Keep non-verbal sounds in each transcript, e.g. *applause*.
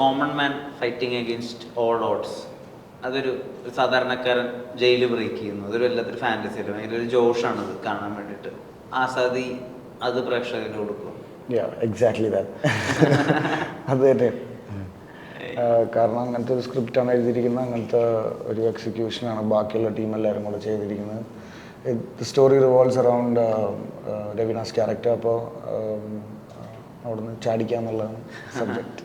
Common man fighting against all odds അതൊരു ഒരു സാധാരണക്കാരൻ ജയിൽ ബ്രേക്ക് ചെയ്യുന്നു. അതൊരു വല്ലാത്തൊരു ഫാന്റസി അല്ല? ഭയങ്കര ഒരു ജോഷാണ് അത് കാണാൻ വേണ്ടിയിട്ട്. ആസാദി അത് പ്രേക്ഷകന് കൊടുക്കും. എക്സാക്ട്ലി ദാറ്റ് *laughs* അത് തന്നെ. കാരണം അങ്ങനത്തെ ഒരു സ്ക്രിപ്റ്റാണ് എഴുതിയിരിക്കുന്നത്. അങ്ങനത്തെ ഒരു എക്സിക്യൂഷനാണ് ബാക്കിയുള്ള ടീം എല്ലാവരും കൂടെ ചെയ്തിരിക്കുന്നത്. Story revolves around Raveena's character അപ്പോൾ അവിടുന്ന് ചാടിക്കാന്നുള്ളതാണ് സബ്ജക്റ്റ്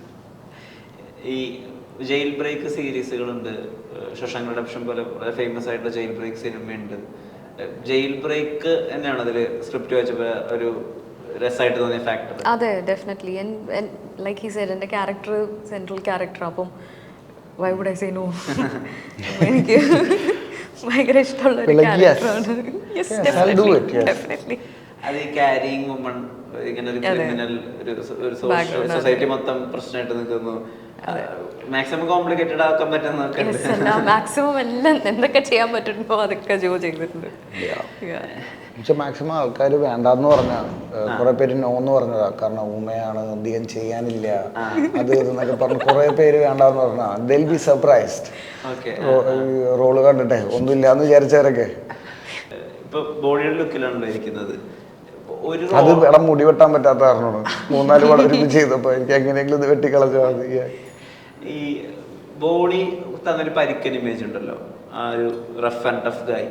ഈ ജയിൽ ബ്രേക്ക് സീരീസുകളുണ്ട് ശശാങ്ക് റിഡപ്ഷൻ പോലെ വളരെ ഫേമസ് ആയിട്ടുള്ള ജയിൽ ബ്രേക്ക് സിനിമയുണ്ട് ജയിൽ ബ്രേക്ക് തന്നെയാണ് അതിൽ സ്ക്രിപ്റ്റ് വെച്ചപ്പോൾ ഒരു രസമായിട്ട് തോന്നിയ ഫാക്ടർ അതെ ഡെഫിനറ്റ്ലി ലൈക്ക് ഹി സെഡ് എന്റെ ക്യാരക്ടർ സെൻട്രൽ ക്യാരക്ടർ അപ്പം why would I say no എനിക്ക് ഭയങ്കര ഇഷ്ടമുള്ള ഒരു. ക്യാരക്ടറാണ് do it, yes. ഡെഫിനറ്റ്ലി അത് ഈ ക്യാരിങ് വുമൺ ഇങ്ങനെ ഒരു ക്രിമിനൽ ഒരു ഒരു സൊസൈറ്റി മൊത്തം പ്രശ്നമായിട്ട് നിൽക്കുന്നു. മാക്സിമം കോംപ്ലിക്കേറ്റഡ് ആക്കാൻ പറ്റുന്ന മാക്സിമം എല്ലാം എന്തൊക്കെ ചെയ്യാൻ പറ്റുന്നോ അതൊക്കെ ജോ ചെയ്തിട്ടുണ്ട്. പക്ഷെ മാക്സിമം ആൾക്കാർ വേണ്ടാന്ന് പറഞ്ഞാ കുറെ പേര് നോ എന്ന് പറഞ്ഞതാ. കാരണം ഉമ്മയാണ് അധികം ചെയ്യാനില്ല. അത് എന്നൊക്കെ പറഞ്ഞു കുറെ പേര് വേണ്ടാന്ന് പറഞ്ഞാ will be surprised okay role കണ്ടിട്ടെ. ഒന്നുമില്ലാന്ന് വിചാരിച്ചവരൊക്കെ. ഇപ്പൊ ബോഡിയുടെ ലുക്കിലാണല്ലോ ഇരിക്കുന്നത്. അത് വേണം മുടി വെട്ടാൻ പറ്റാത്ത കാരണമാണ്. മൂന്നാൽ പടം ഒരുമിച്ച് ചെയ്തപ്പോ എനിക്ക് എങ്ങനെയെങ്കിലും ഇത് വെട്ടിക്കളച്ചാൽ മതി ഈ ബോഡി തന്നൊരു പരിക്കൻ ഇമേജ് ഉണ്ടല്ലോ. ആ ഒരു റഫ് ആൻഡ് ടഫ് ഗായ്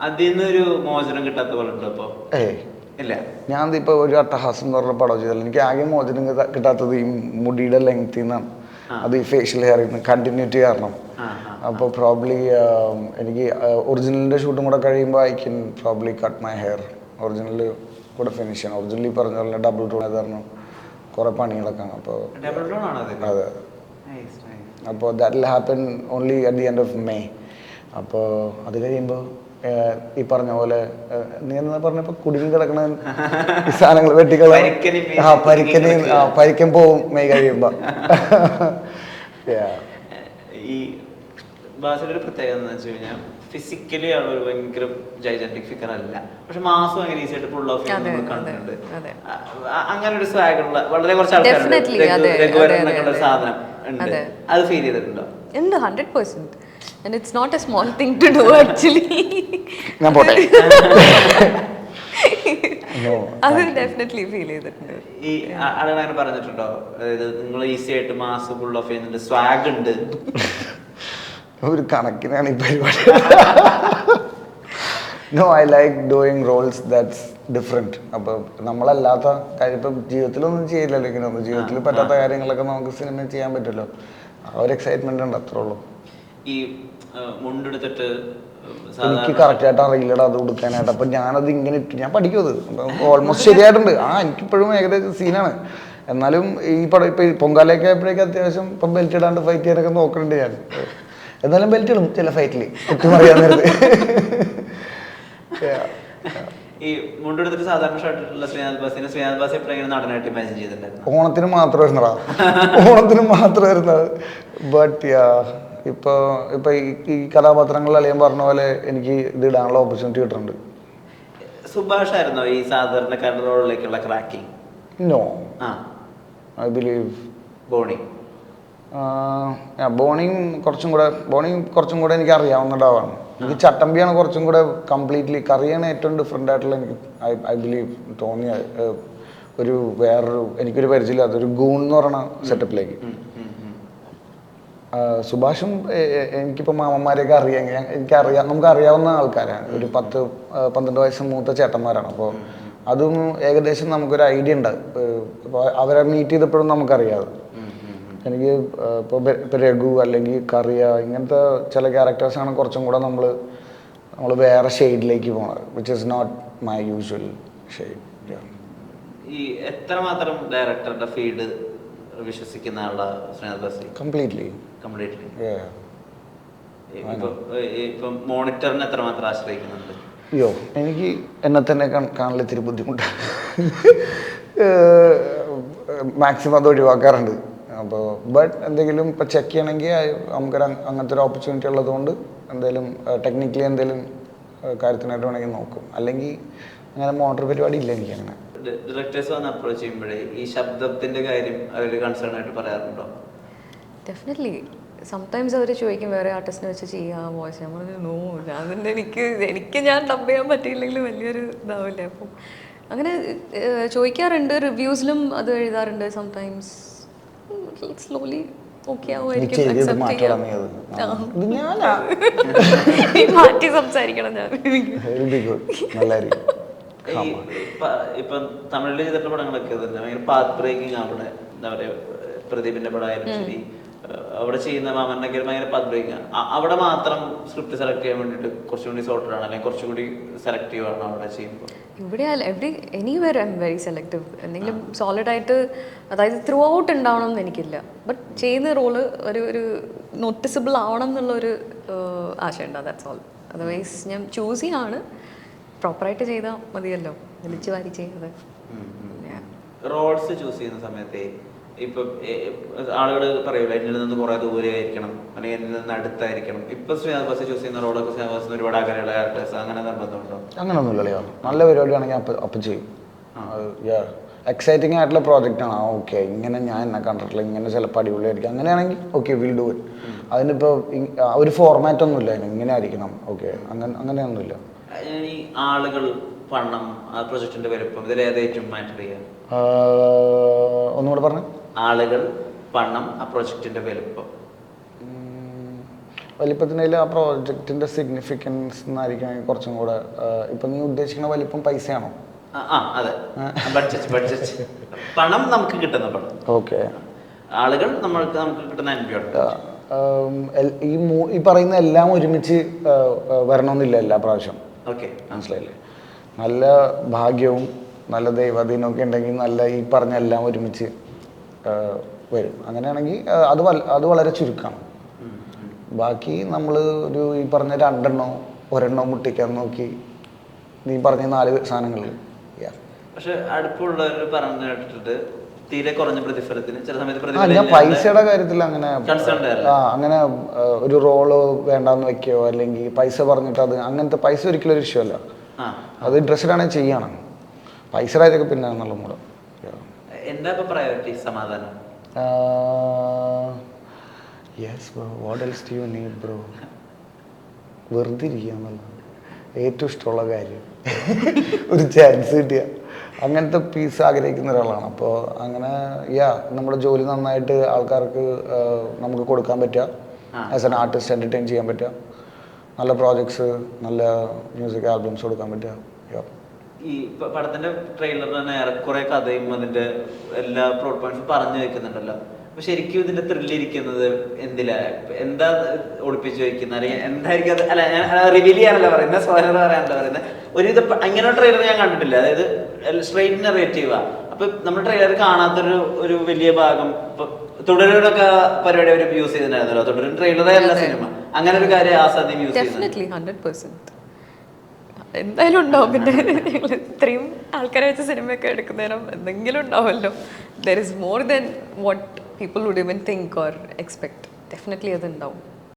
അതിൽ നിന്നൊരു മോചനം കിട്ടാത്ത പോലെ ഉണ്ടോ അപ്പൊ ഏയ് ഇല്ല. ഞാൻ ഇപ്പൊ ഒരു അട്ടഹാസം എന്ന് പറഞ്ഞ പടം ചെയ്തല്ലോ. എനിക്ക് ആകെ മോചനം കിട്ടാ- കിട്ടാത്തത് ഈ മുടിയുടെ ലെങ്ത്തിൽ നിന്നാണ് അത് ഈ ഫേഷ്യൽ ഹെയർ കണ്ടിന്യൂറ്റി കാരണം. അപ്പോൾ പ്രോബ്ലി എനിക്ക് ഒറിജിനലിന്റെ ഷൂട്ടും കൂടെ കഴിയുമ്പോൾ I can probably cut my hair original കൂടെ ഫിനിഷ് ചെയ്യണം. ഒറിജിനലി പറഞ്ഞ പോലെ ഡബിൾ റോൾ കാരണം കുറേ പണികളൊക്കെ ആണ് അപ്പോൾ അത്. അപ്പോൾ that will happen only at the end of May അപ്പോൾ അത് കഴിയുമ്പോൾ ഈ പറഞ്ഞ പോലെ നീ എന്നാ പറഞ്ഞപ്പോൾ കുടുങ്ങി കിടക്കണ ഈ സാധനങ്ങൾ വെട്ടിക്കള ആ പരിക്കനി ആ പരിക്കൻ പോവും മെയ് കഴിയുമ്പോൾ *laughs* ഈ ഭാഷയുടെ ഒരു പ്രത്യേകത എന്ന് വെച്ച് കഴിഞ്ഞാൽ ഫിസിക്കലി ആൾ ഒരു ഭയങ്കര ജൈജന്റിക് ഫിഗർ അല്ല. പക്ഷെ മാസം ഭയങ്കര ഈസി ആയിട്ട് ഫുൾ ഓഫ് കണ്ടിട്ടുണ്ട്. നമ്മൾ അ- അങ്ങനെ ഒരു സ്വാഗ് ഉള്ള വളരെ കുറച്ച് ആൾക്കാരുണ്ട്. സാധനം ഉണ്ട്. അത്. ഫീൽ ചെയ്തിട്ടുണ്ടോ? ഉണ്ട് hundred percent and it's not a small thing to do actually ഞാൻ പോട്ടെ. *laughs* അത് ഡെഫിനറ്റ്ലി ഫീൽ ചെയ്തിട്ടുണ്ട്. ഈ ആളുകൾ അങ്ങനെ പറഞ്ഞിട്ടുണ്ടോ? അതായത് നിങ്ങൾ ഈസി ആയിട്ട് മാസ് ഫുൾ ഓഫ് ചെയ്യുന്നുണ്ട് സ്വാഗ് ഉണ്ട്. ഒരു കണക്കിനാണ് ഈ പരിപാടി. No I like doing roles that's different അപ്പോൾ നമ്മളല്ലാത്ത കാര്യം ഇപ്പം ജീവിതത്തിലൊന്നും ചെയ്യില്ലല്ലോ ഇങ്ങനെ ഒന്നും. ജീവിതത്തിൽ പറ്റാത്ത കാര്യങ്ങളൊക്കെ നമുക്ക് സിനിമ ചെയ്യാൻ പറ്റുമല്ലോ. ആ ഒരു എക്സൈറ്റ്മെന്റ് ഉണ്ട് അത്രേ ഉള്ളൂ. ഈ മുണ്ടെടുത്തിട്ട് എനിക്ക് കറക്റ്റ് ആയിട്ട് അറിയില്ലടാ അത് കൊടുക്കാനായിട്ട് അപ്പം ഞാനത് ഇങ്ങനെ ഇട്ട് ഞാൻ പഠിക്കും അത്. ഓൾമോസ്റ്റ് ശരിയായിട്ടുണ്ട്. ആ എനിക്കിപ്പോഴും ഏകദേശം സീനാണ് എന്നാലും ഈ പടം ഇപ്പം പൊങ്കാലയൊക്കെ ആയപ്പോഴേക്കും അത്യാവശ്യം ഇപ്പം ബെൽറ്റ് ഇടാണ്ട് ഫൈറ്റ് ചെയ്യാനൊക്കെ നോക്കുന്നുണ്ട് ഞാൻ. എന്നാലും ബെൽറ്റ് ഇടും ചില ഫൈറ്റിൽ കുറ്റമറിയാൻ നേരത്ത്. *laughs* Yeah. ഈ മുണ്ടെടുത്തിട്ട് സാധാരണ ഷർട്ടിട്ടുള്ള ശ്രീനാഥ് ബാസിനെ ശ്രീനാഥ് ബാസി എപ്പോഴും ഇങ്ങനെ നടനായിട്ട് ഇമാജിൻ ചെയ്തിട്ടുണ്ടായിരുന്നു? ഓണത്തിന് മാത്രം ഓണത്തിന് മാത്രം ബട്ട് ഇപ്പൊ ഇപ്പൊ ഈ- കഥാപാത്രങ്ങളിൽ അളിയൻ പറഞ്ഞ പോലെ എനിക്ക് ഇത് ഇടാനുള്ള ഓപ്പർച്യൂണിറ്റി കിട്ടുന്നുണ്ട്. സുഭാഷ് ആയിരുന്നോ ഈ സാധാരണക്കാരുടെ റോളിലേക്കുള്ള cracking no I believe bony. Boning കുറച്ചും കൂടെ ബോണിങ് കുറച്ചും കൂടെ എനിക്ക് അറിയാവുന്ന ഡാവാണ് എനിക്ക് ചട്ടമ്പിയാണ് കുറച്ചും കൂടെ കംപ്ലീറ്റ്ലി കറിയാണ് ഏറ്റവും ഡിഫറെന്റ് ആയിട്ടുള്ള എനിക്ക് ഐ ഐ ബിലീവ് തോന്നിയ ഒരു വേറൊരു എനിക്കൊരു പരിചയമില്ലാത്ത ഒരു ഗൂൺ എന്ന് പറയുന്ന സെറ്റപ്പിലേക്ക് സുഭാഷും എനിക്കിപ്പോൾ മാമന്മാരെയൊക്കെ അറിയാം. എനിക്ക് എനിക്കറിയാം നമുക്ക് അറിയാവുന്ന ആൾക്കാരാണ്. ഒരു പത്ത് പന്ത്രണ്ട് വയസ്സ് മൂത്ത ചേട്ടന്മാരാണ്. അപ്പോൾ അതും ഏകദേശം നമുക്കൊരു ഐഡിയ ഉണ്ട്. അവരെ മീറ്റ് ചെയ്തപ്പോഴും നമുക്കറിയാതെ എനിക്ക് ഇപ്പോൾ ഇപ്പോൾ രഘു അല്ലെങ്കിൽ കറിയ ഇങ്ങനത്തെ ചില ക്യാരക്ടേഴ്സാണ് കുറച്ചും കൂടെ നമ്മൾ നമ്മൾ വേറെ ഷെയ്ഡിലേക്ക് പോകുന്നത് which is not my usual shade ഈ എത്രമാത്രം ഡയറക്ടറുടെ വിശ്വസിക്കുന്ന കംപ്ലീറ്റ്ലി കംപ്ലീറ്റ്ലി ഇപ്പൊ ഇപ്പൊ മോണിറ്ററിനെ എത്രമാത്രം ആശ്രയിക്കുന്നുണ്ട്? അയ്യോ എനിക്ക് എന്നെ തന്നെ കാണാൻ ഇത്തിരി ബുദ്ധിമുട്ടാണ്. മാക്സിമം അത് ഒഴിവാക്കാറുണ്ട്. അപ്പോൾ ബട്ട് എന്തെങ്കിലും ഇപ്പോൾ ചെക്ക് ചെയ്യണമെങ്കിൽ നമുക്ക് അങ്ങനത്തെ ഒരു ഓപ്പർച്യൂണിറ്റി ഉള്ളതുകൊണ്ട് എന്തെങ്കിലും ടെക്നിക്കലി എന്തെങ്കിലും കാര്യത്തിനായിട്ട് വേണമെങ്കിൽ നോക്കും. അല്ലെങ്കിൽ അങ്ങനെ മോട്ടർ പരിപാടി ഇല്ല എനിക്ക് അങ്ങനെ ഡയറക്ടേഴ്സ് വന്ന് അപ്രോച്ച് ചെയ്യുമ്പോഴേ ഈ ശബ്ദത്തിന്റെ കാര്യം അവർ കൺസേൺ ആയിട്ട് പറയാറുണ്ടോ? ഡെഫിനറ്റ്ലി സംടൈംസ് അവർ ചോദിക്കും വേറെ ആർട്ടിസ്റ്റിനെ വെച്ച് ചെയ്യാൻ വോയിസ് ഞാൻ പറഞ്ഞു നോ ഞാൻ തന്നെ എനിക്ക് എനിക്ക് ഞാൻ ഡബ് ചെയ്യാൻ പറ്റിയില്ലെങ്കിൽ വലിയൊരു ഇതാവില്ലേ. അപ്പം അങ്ങനെ ചോദിക്കാറുണ്ട് റിവ്യൂസിലും അത് എഴുതാറുണ്ട് സംടൈംസ് സ്ലോലി *laughs* മാറ്റി സംസാരിക്കണം ഞാൻ. ഇപ്പം തമിഴിൽ ചെയ്തിട്ടുള്ള പടങ്ങളൊക്കെ തന്നെ ഭയങ്കര പാത്ത് ബ്രേക്കിംഗ് എന്താ പറയാ പ്രദീപിന്റെ പടമായാലും ശരി. അവിടെ ചെയ്യുന്ന മാമനൊക്കെ ഭയങ്കര പാത്ത് അവിടെ മാത്രം സ്ക്രിപ്റ്റ് സെലക്ട് ചെയ്യാൻ വേണ്ടിയിട്ട് കുറച്ചുകൂടി സോർട്ടഡ് ആണ്. അല്ലെങ്കിൽ കുറച്ചുകൂടി സെലക്റ്റീവ് ആണ് അവിടെ ചെയ്യുമ്പോൾ. ഇവിടെ every anywhere I'm very selective എന്തെങ്കിലും സോളിഡ് ആയിട്ട് അതായത് ത്രൂ ഔട്ട് ഉണ്ടാവണം എന്ന് എനിക്കില്ല. ബട്ട് ചെയ്യുന്ന റോൾ ഒരു ഒരു നോട്ടിസബിൾ ആവണം എന്നുള്ള ഒരു ആശയുണ്ട്. ദാറ്റ്സ് ഓൾ അതർവൈസ് ഞാൻ ചൂസ് ചെയ്യാണ്. പ്രോപ്പറായിട്ട് ചെയ്താൽ മതിയല്ലോ. വിളിച്ച് വാരി ചെയ്യുന്നത്. റോഡ്സ് റോൾസ് ചൂസ് ചെയ്യുന്ന സമയത്ത് ഇപ്പൊ ആളുകൾ പറയൂല എന്നിൽ നിന്ന് കുറെ ദൂരെ ആയിരിക്കണം അല്ലെങ്കിൽ എന്നിൽ നിന്ന് അടുത്തായിരിക്കണം. ഇപ്പൊ ശ്രീനാഥ് ബസ് ചൂസ് ചെയ്യുന്ന റോഡൊക്കെ ശ്രീനാഥ് ബസ് ഒരുപാട് അകലെയുള്ള ക്യാരക്ടേഴ്സ് അങ്ങനെ നിർബന്ധമുണ്ടോ? അങ്ങനൊന്നുമില്ലല്ലോ നല്ല പരിപാടിയാണെങ്കിൽ അപ്പം അപ്പം ചെയ്യും. എക്സൈറ്റിംഗ് ആയിട്ടുള്ള പ്രോജക്റ്റ് ആണ്. ഓക്കെ ഇങ്ങനെ ഞാൻ എന്നെ കണ്ടിട്ടില്ല ഇങ്ങനെ ചിലപ്പോൾ അടിപൊളിയായിരിക്കും. അങ്ങനെയാണെങ്കിൽ ഓക്കെ വിൽ ഡു ഇറ്റ് അതിനിപ്പോൾ ഒരു ഫോർമാറ്റ് ഒന്നുമില്ല അതിന്. ഇങ്ങനെ ആയിരിക്കണം ഓക്കെ അങ്ങനെ അങ്ങനെയൊന്നുമില്ല ഈ ആളുകൾ പണം ആ പ്രൊജക്ടിന്റെ വലുപ്പം ഏറ്റവും മാറ്റർ ചെയ്യുക ഒന്നുകൂടെ പറഞ്ഞു? ആളുകൾ പണം ആ പ്രോജക്റ്റിന്റെ വലുപ്പം വലിപ്പത്തിന്റെ ആ പ്രോജക്റ്റിന്റെ സിഗ്നിഫിക്കൻസ് എന്നായിരിക്കും കുറച്ചും കൂടെ ഇപ്പൊ നീ ഉദ്ദേശിക്കുന്ന വലിപ്പം പൈസയാണോ? ആ, അതെ. ബഡ്ജറ്റ് ബഡ്ജറ്റ് പണം നമുക്ക് കിട്ടുന്ന പണം. ഓക്കെ. ആളുകൾ നമ്മൾക്ക് നമുക്ക് കിട്ടുന്ന ഈ ഈ പറയുന്ന എല്ലാം ഒരുമിച്ച് വരണമെന്നില്ല എല്ലാ പ്രാവശ്യം. ഓക്കെ. മനസ്സിലായില്ലേ? നല്ല ഭാഗ്യവും നല്ല ദൈവാധീനവും ഒക്കെ ഉണ്ടെങ്കിൽ നല്ല ഈ പറഞ്ഞ എല്ലാം ഒരുമിച്ച് വരും. അങ്ങനെയാണെങ്കിൽ അത് അത് വളരെ ചുരുക്കമാണ് ബാക്കി നമ്മൾ ഒരു ഈ പറഞ്ഞ രണ്ടെണ്ണോ ഒരെണ്ണോ മുട്ടിക്കാൻ നോക്കി നീ പറഞ്ഞ നാല് സാധനങ്ങൾ പക്ഷെ അടുപ്പുള്ളവർ പറഞ്ഞു കേട്ടിട്ട് തീരെ കുറഞ്ഞ പ്രതിഫലത്തിന്. ചില സമയത്ത് ഞാൻ പൈസയുടെ കാര്യത്തിൽ അങ്ങനെ. ആ അങ്ങനെ ഒരു റോൾ വേണ്ടാന്ന് വെക്കോ അല്ലെങ്കിൽ പൈസ പറഞ്ഞിട്ട് അത് അങ്ങനത്തെ പൈസ ഒരിക്കലും ഒരു ഇഷ്യൂ അല്ല അത് ഇൻട്രസ്റ്റഡ് ആണെങ്കിൽ ചെയ്യണം. പൈസയുടെ കാര്യമൊക്കെ പിന്നെ എന്നുള്ള മൂടം. എന്താ ഇപ്പൊ പ്രയോറിറ്റി സമാധാനം? Yes bro what else do you need bro വെറുതെ ഇരിക്കുക എന്നുള്ളത് ഏറ്റവും ഇഷ്ടമുള്ള കാര്യം. ഒരു ചാൻസ് കിട്ടിയ. അങ്ങനത്തെ പീസ് ആഗ്രഹിക്കുന്ന ഒരാളാണ്. അപ്പോൾ അങ്ങനെ യാ നമ്മുടെ ജോലി നന്നായിട്ട് ആൾക്കാർക്ക് നമുക്ക് കൊടുക്കാൻ പറ്റുക. ആസ് എൻ ആർട്ടിസ്റ്റ് എന്റർടൈൻ ചെയ്യാൻ പറ്റുക. നല്ല പ്രോജക്ട്സ് നല്ല മ്യൂസിക് ആൽബംസ് കൊടുക്കാൻ പറ്റുക. ഈ പടത്തിന്റെ ട്രെയിലറിൽ തന്നെ ഏറെക്കുറെ കഥയും അതിന്റെ എല്ലാ പ്ലോട്ട് പോയിന്റ്സും പറഞ്ഞു വെക്കുന്നുണ്ടല്ലോ. അപ്പൊ ശരിക്കും ഇതിന്റെ ത്രില്ലിരിക്കുന്നത് എന്തിലാ? എന്താ ഒളിപ്പിച്ചു വെക്കുന്നത് അല്ലെങ്കിൽ എന്തായിരിക്കും അത് അല്ല ഞാൻ റിവീൽ ചെയ്യാനല്ല പറയുന്നത് സ്പോയിലർ പറയാനല്ല പറയുന്നത് ഒരുവിധ ഇത് അങ്ങനെ ട്രെയിലർ ഞാൻ കണ്ടിട്ടില്ല. അതായത് സ്ട്രൈറ്റ് നെറേറ്റീവാ അപ്പൊ നമ്മൾ ട്രെയിലർ കാണാത്തൊരു ഒരു വലിയ ഭാഗം തുടരൂരൊക്കെ പരിപാടി അവർ യൂസ് ചെയ്തിട്ടുണ്ടായിരുന്നല്ലോ. തുടരും ട്രെയിലറേ അല്ല സിനിമ അങ്ങനെ ഒരു കാര്യം ആസാദ്യം യൂസ് ചെയ്യുന്നത് എന്തായാലും ഉണ്ടാവും. പിന്നെ ഞങ്ങൾ ഇത്രയും ആൾക്കാരെ വെച്ച് സിനിമയൊക്കെ എടുക്കുന്നതിനും എന്തെങ്കിലും ഉണ്ടാവുമല്ലോ. There is more than what people would even think or expect definitely അത് ഉണ്ടാവും.